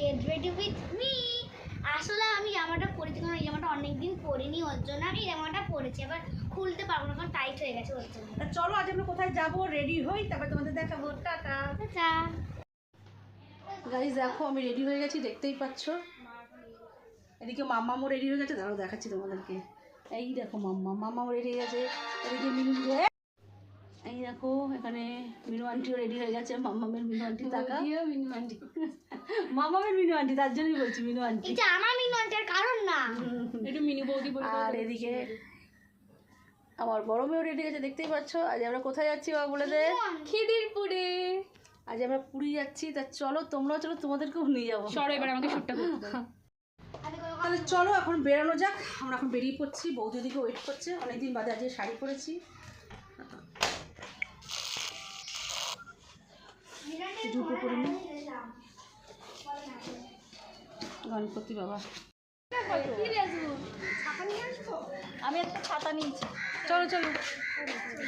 Get ready with me আসলে আমি জামাটা পরেছি কারণ এই জামাটা অনেকদিন পরিনি ওর জন্য আমি জামাটা পরেছি। এবার খুলতে পারব না কারণ টাইট হয়ে গেছে ওর জন্য। তা চলো আজ আমরা কোথায় যাব? রেডি হই তারপর তোমাদের দেখাবো। টাটা। আচ্ছা গাইজ দেখো আমি রেডি হয়ে গেছি দেখতেই পাচ্ছ। এদিকে মাম্মামও রেডি হয়ে গেছে দাঁড়াও দেখাচ্ছি তোমাদেরকে। এই দেখো মাম্মা মাম্মাও রেডি হয়ে গেছে। এদিকে মিনু এই দেখো এখানে মিনু আন্টিও রেডি হয়ে গেছে মাম্মামের মিনু আন্টি টাকা মিনু আন্টি মাম্মামের মিনু আন্টি তার জন্যই বলছি মিনু আন্টি এটা আমার মিনু আন্টির কারণ না। একটু মিনু বৌদি আর এদিকে আমার বড় মেয়েও রেডি গেছে দেখতেই পাচ্ছ? আজ আমরা কোথায় যাচ্ছি বাবা বলে দে? খিদিরপুরে। আজ আমরা পুরী যাচ্ছি তা চলো তোমরাও চলো তোমাদেরকেও নিয়ে যাব। সরো এবার আমাকে শুটটা করতে তাহলে চলো এখন বেরোনো যাক। আমরা এখন বেরিয়ে পড়ছি বৌদি ওদিকে ওয়েট করছে। অনেকদিন বাদে আজকে শাড়ি পরেছি। জুতো পরে নি। গণপতি বাবা। আমি একটা ছাতা নিয়েছি। চলো চলো।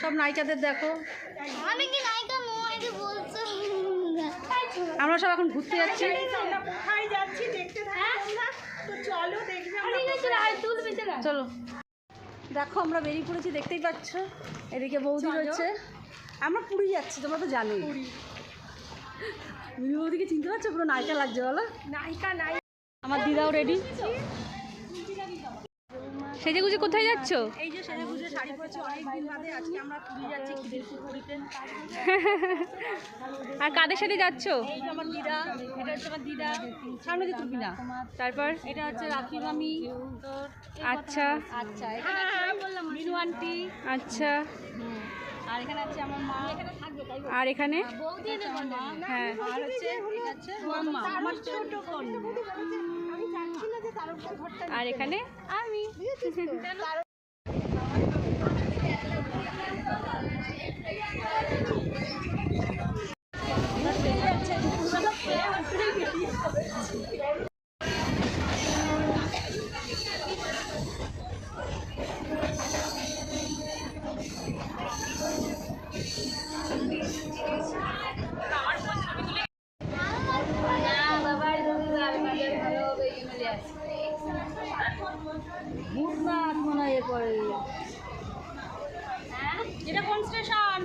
সব নায়িকাদের দেখো। আমি কি নায়িকা নয় বলছো? আমরা সব এখন ঘুরতে যাচ্ছি। চলো দেখো আমরা বেরিয়ে পড়েছি দেখতেই পাচ্ছ? এদিকে বৌদি রয়েছে। আমরা পুরী যাচ্ছি তোমরা তো জানোই। মিমি বৌদিকে চিনতে পারছ? পুরো নায়িকা লাগছে বলো। নায়িকা নাই আমার দিদাও রেডি সেজে গুজে কোথায় যাচ্ছ? এই যে সেজে গুজে শাড়ি পরেছি অনেকদিন বাদে আজকে আমরা পুরী যাচ্ছি খিদিরপুর পুরীতে আর কাদের সাথে যাচ্ছ? আমার দিদা এটা হচ্ছে আমার দিদা সামনে দিয়ে তুলবি না তারপর? এটা হচ্ছে রাখি মামি। আচ্ছা। আচ্ছা এখানে আছে মিনু আন্টি। আচ্ছা। আর এখানে আছে আমার মা। এখানে? থাকবে তাই আর এখানে হ্যাঁ আর হচ্ছে আমার ছোট বোন আর এখানে? আমি। ভূতনাথ মনে হয় এটা কোন স্টেশন?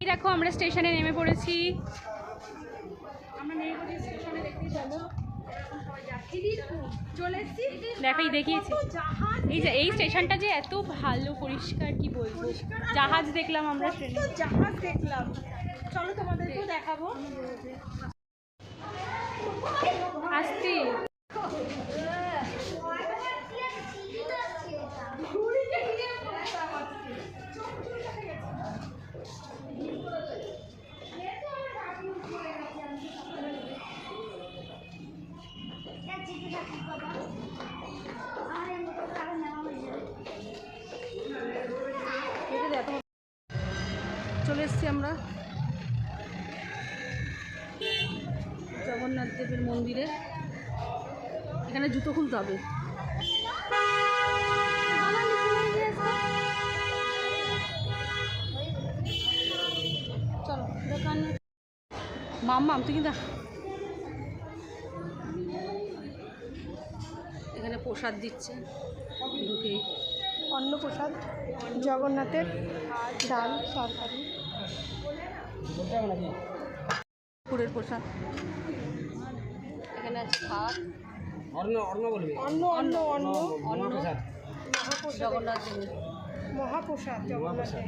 দেখো আমরা স্টেশনে নেমে পড়েছি। আমরা নেই স্টেশনে দেখতেই চলো দেখাই দেখিয়েছি। এই যে এই স্টেশনটা যে এত ভালো পরিষ্কার কি বলব? জাহাজ দেখলাম আমরা ট্রেনে। জাহাজ দেখলাম। চলো তোমাদেরকেও দেখাবো। আসছি চলে এসছি আমরা। জগন্নাথ দেবের মন্দিরে। এখানে জুতো খুলতে হবে। চলো দোকান। মাম্মাম তুই কিন্তু এখানে প্রসাদ দিচ্ছে। ঢুকে অন্নপ্রসাদ জগন্নাথের ডাল সরকারি। পুরের প্রসাদ। এখানে আছে ভাত। অন্ন অন্ন অন্ন অন্ন জগন্নাথ দেবের। মহাপ্রসাদ জগন্নাথের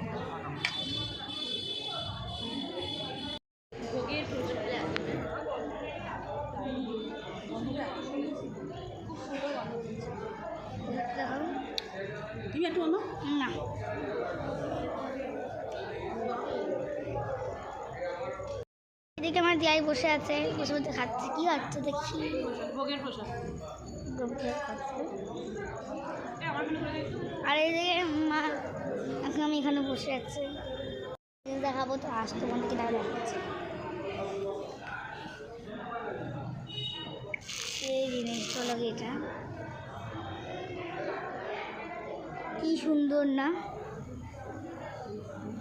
এদিকে আমার দিয়াই বসে আছে বসে বসে খাচ্ছে। কি খাচ্ছে দেখি। ভোগের প্রসাদ। গভীর খাচ্ছে আর মা এখন আমি এখানে বসে আছি। দেখাবো তো আসতো তোমাদেরকে তাই দেখাচ্ছি। এই জিনিস চলো এটা। কি সুন্দর না।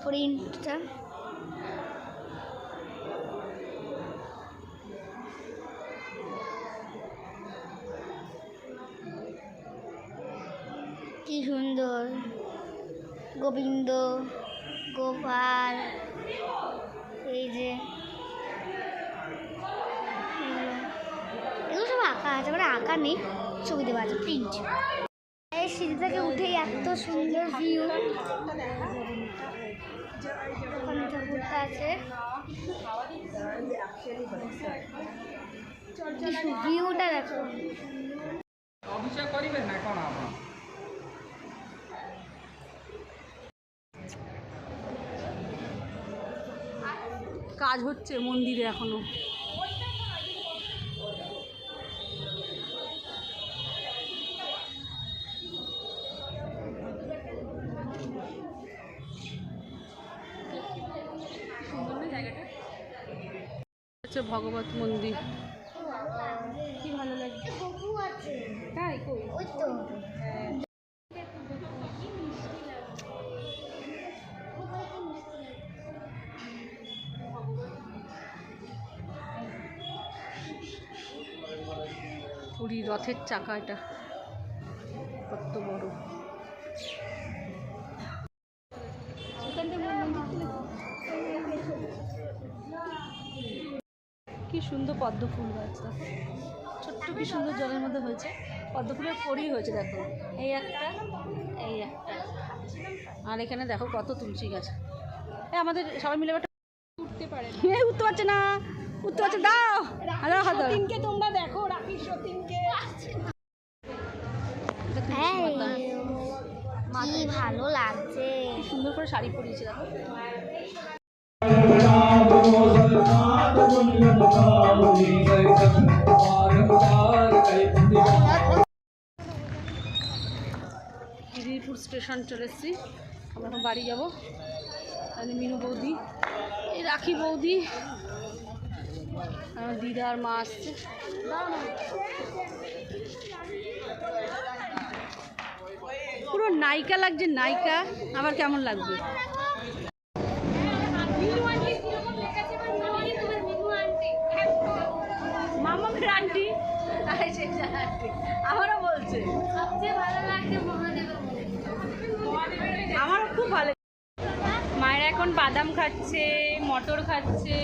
প্রিন্টটা সুন্দর। গোবিন্দ, গোপাল, এই যে। এগুলো সব আঁকা আছে মানে আঁকা নেই, ছবি দেওয়া আছে প্রিন্ট এই সিঁড়ি থেকে উঠে এত সুন্দর ভিউ ওখানে ঠাকুরটা ভিউটা দেখো। অভিষেক করিবেন না, এখন আপনার কাজ হচ্ছে মন্দিরে এখনও। হচ্ছে ভগবত মন্দির। কি ভালো লাগছে? তাই কই? পুরী রথের চাকা এটা। কত বড়। কি সুন্দর পদ্ম ফুল গাছ ছোট্ট কি সুন্দর জলের মধ্যে হয়েছে। পদ্ম ফুলের কড়ি হয়েছে দেখো। এই একটা এই একটা। আর এখানে দেখো কত তুলসী গাছ। এ আমাদের সবাই মিলে একটা উঠতে পারে না। উঠতে পারছে না। উঠতে পারছে দাও। হাজার তোমরা দেখো রাখি সতীনকে কি ভালো লাগছে। সুন্দর করে শাড়ি পরিয়েছে দেখো। গিরিপুর স্টেশন চলে এসেছি। আমরা এখন বাড়ি যাব। তাহলে মিনু বৌদি এই রাখি বৌদি আমার দিদা আর মা আসছে। পুরো নায়িকা লাগছে নায়িকা। আবার কেমন লাগবে? মামা ফের আন্টি। আমারও বলছে। সবচেয়ে ভালো লাগছে আমারও খুব ভালো মায়েরা এখন বাদাম খাচ্ছে মটর খাচ্ছে।